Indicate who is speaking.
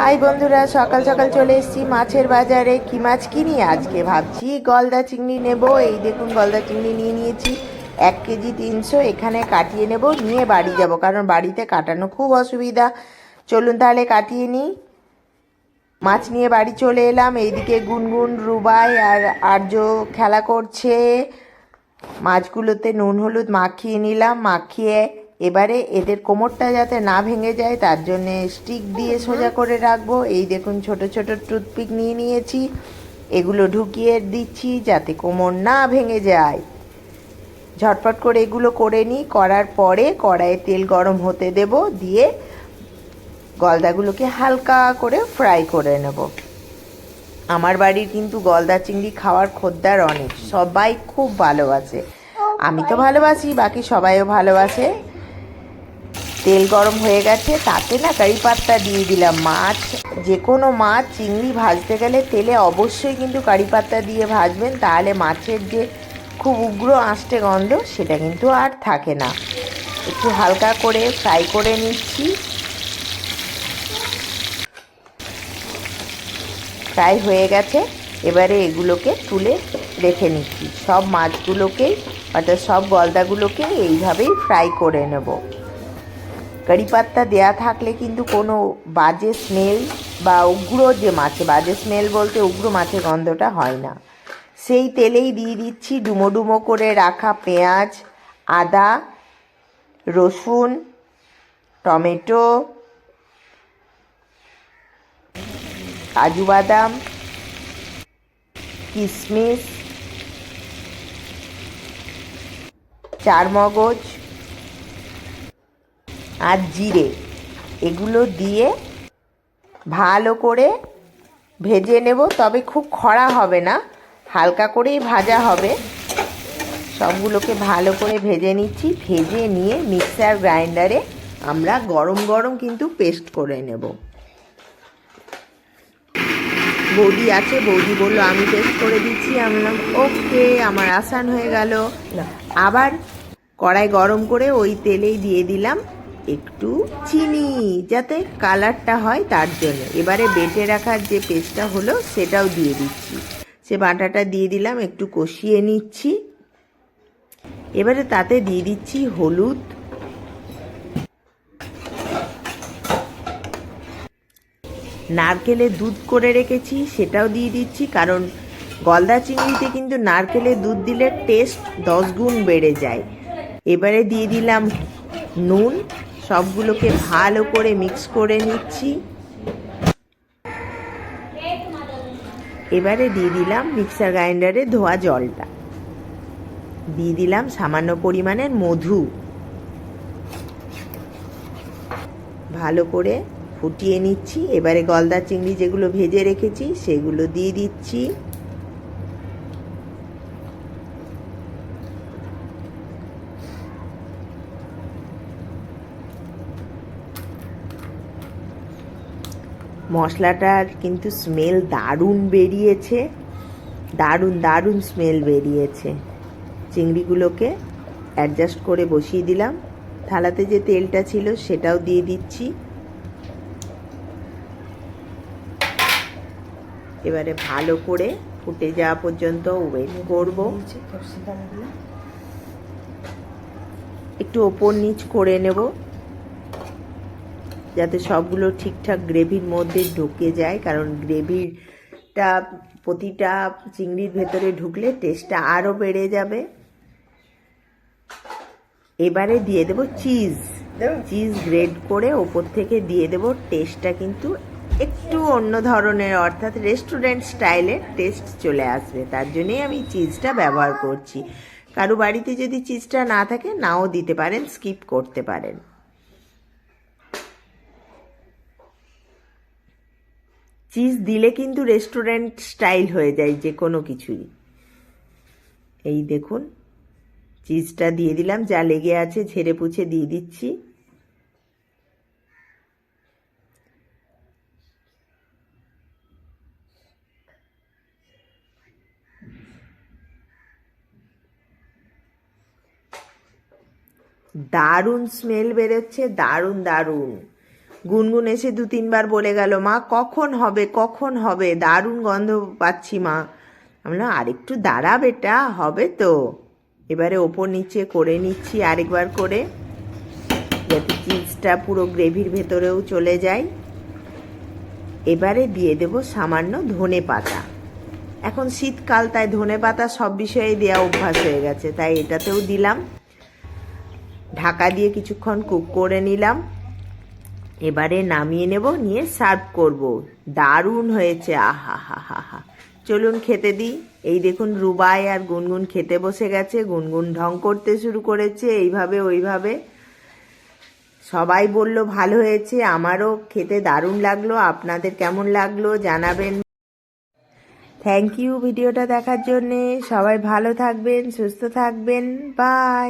Speaker 1: High বন্ধুরা, সকাল সকাল চলে এসেছি মাছের বাজারে। কি মাছ কিনি? আজকে ভাবছি গলদা চিংড়ি নেব। এই দেখুন, গলদা চিংড়ি নিয়ে নিয়েছি। এক কেজি তিনশো, এখানে কাটিয়ে নেব, নিয়ে বাড়ি যাব। কারণ বাড়িতে কাটানো খুব অসুবিধা। চলুন তাহলে কাটিয়ে নিই। মাছ নিয়ে বাড়ি চলে এলাম। এইদিকে গুনগুন, রুবাই আর আর্য খেলা করছে। মাছগুলোতে নুন, হলুদ মাখিয়ে নিলাম। মাখিয়ে এবারে এদের কোমরটা যাতে না ভেঙে যায়, তার জন্যে স্টিক দিয়ে সোজা করে রাখব। এই দেখুন, ছোট ছোট টুথপিক নিয়ে নিয়েছি। এগুলো ঢুকিয়ে দিচ্ছি যাতে কোমর না ভেঙে যায়। ঝটপট করে এগুলো করে নিই। করার পরে কড়াইয়ে তেল গরম হতে দেব। দিয়ে গলদাগুলোকে হালকা করে ফ্রাই করে নেব। আমার বাড়ির কিন্তু গলদা চিংড়ি খাওয়ার খদ্দার অনেক। সবাই খুব ভালোবাসে। আমি তো ভালোবাসি, বাকি সবাইও ভালোবাসে। তেল গরম হয়ে গেছে, তাতে না কারি পাত্তা দিয়ে দিলাম মাছ। যে কোনো মাছ চিংড়ি ভাজতে গেলে তেলে অবশ্যই কিন্তু কারি পাত্তা দিয়ে ভাজবেন, তাহলে মাছের যে খুব উগ্র আঁশটে গন্ধ, সেটা কিন্তু আর থাকে না। একটু হালকা করে ফ্রাই করে নিচ্ছি। ফ্রাই হয়ে গেছে, এবারে এগুলোকে তুলে রেখে নিচ্ছি। সব মাছগুলোকেই, অর্থাৎ সব গলদাগুলোকে এইভাবেই ফ্রাই করে নেব। কারি পাত্তা দেয়া থাকলে কিন্তু কোনো বাজে স্মেল বা উগ্র যে মাছে, বাজে স্মেল বলতে উগ্র মাছের গন্ধটা হয় না। সেই তেলেই দিয়ে দিচ্ছি ডুমো ডুমো করে রাখা পেঁয়াজ, আদা, রসুন, টমেটো, কাজু বাদাম কিশমিশ চারমগজ আর জিরে এগুলো দিয়ে ভালো করে ভেজে নেব। তবে খুব খরা হবে না হালকা করেই ভাজা হবে। সবগুলোকে ভালো করে ভেজে নিচ্ছি। ভেজে নিয়ে মিক্সার গ্রাইন্ডারে আমরা গরম গরম কিন্তু পেস্ট করে নেব। বৌদি আছে বৌদি বলল আমি পেস্ট করে দিচ্ছি। আমি বললাম ওকে আমার আসান হয়ে গেল। আবার কড়াই গরম করে ওই তেলেই দিয়ে দিলাম। একটু চিনি, যাতে কালারটা হয় তার জন্য। এবারে বেটে রাখার যে পেস্টটা হলো, সেটাও দিয়ে দিচ্ছি। সে বাটাটা দিয়ে দিলাম, একটু কষিয়ে নিচ্ছি। এবারে তাতে দিয়ে দিচ্ছি হলুদ। নারকেলের দুধ করে রেখেছি, সেটাও দিয়ে দিচ্ছি, কারণ গলদা চিংড়িতে কিন্তু নারকেলের দুধ দিলে টেস্ট দশ গুণ বেড়ে যায়। এবারে দিয়ে দিলাম নুন। সবগুলোকে ভালো করে মিক্স করে নিচ্ছি। এবারে দিয়ে দিলাম মিক্সার গ্রাইন্ডারে ধোয়া জলটা। দিয়ে দিলাম সামান্য পরিমাণের মধু। ভালো করে ফুটিয়ে নিচ্ছি। এবারে গলদা চিংড়ি যেগুলো ভেজে রেখেছি, সেগুলো দিয়ে দিচ্ছি। মশলাটার কিন্তু স্মেল দারুণ বেরিয়েছে। দারুণ দারুণ স্মেল বেরিয়েছে। চিংড়িগুলোকে অ্যাডজাস্ট করে বসিয়ে দিলাম। থালাতে যে তেলটা ছিল সেটাও দিয়ে দিচ্ছি। এবারে ভালো করে ফুটে যাওয়া পর্যন্ত ওয়েট করব। একটু ওপর নিচ করে নেব। যাতে সবগুলো ঠিকঠাক গ্রেভির মধ্যে ঢুকে যায়, কারণ গ্রেভিটা প্রতিটা চিংড়ির ভেতরে ঢুকলে টেস্টটা আরও বেড়ে যাবে। এবারে দিয়ে দেব চিজ চিজ গ্রেড করে ওপর থেকে দিয়ে দেব টেস্টটা কিন্তু একটু অন্য ধরনের, অর্থাৎ রেস্টুরেন্ট স্টাইলের টেস্ট চলে আসবে। তার জন্যই আমি চিজটা ব্যবহার করছি। কারও বাড়িতে যদি চিজটা না থাকে, নাও দিতে পারেন স্কিপ করতে পারেন। চিজ দিলে কিন্তু রেস্টুরেন্ট স্টাইল হয়ে যায় যে কোনো কিছুই এই দেখুন, চিজটা দিয়ে দিলাম, যা লেগে আছে ঝেড়ে পুছে দিয়ে দিচ্ছি। দারুণ স্মেল বেরোচ্ছে, দারুণ দারুণ। গুনগুন এসে দু তিনবার বলে গেল, মা, কখন হবে কখন হবে? দারুণ গন্ধ পাচ্ছি, মা। আমি বললাম, আরেকটু দাঁড়া বেটা, হবে তো। এবারে ওপর নিচে করে নিচ্ছি আরেকবার করে, যাতে চিজটা পুরো গ্রেভির ভেতরেও চলে যায়। এবারে দিয়ে দেব সামান্য ধনে পাতা। এখন শীতকাল, তাই ধনে পাতা সব বিষয়ে দেওয়া অভ্যাস হয়ে গেছে, তাই এটাতেও দিলাম। ঢাকা দিয়ে কিছুক্ষণ কুক করে নিলাম। এবারে নামিয়ে নেব, নিয়ে সার্ভ করব। দারুণ হয়েছে আহা হা হা হা চলুন খেতে দিই। এই দেখুন, রুবাই আর গুনগুন খেতে বসে গেছে, গুনগুন ঢং করতে শুরু করেছে, এইভাবে, ওইভাবে। সবাই বলল, ভালো হয়েছে, আমারও খেতে দারুণ লাগল, আপনাদের কেমন লাগল জানাবেন। থ্যাংক ইউ ভিডিওটা দেখার জন্যে। সবাই ভালো থাকবেন, সুস্থ থাকবেন। বাই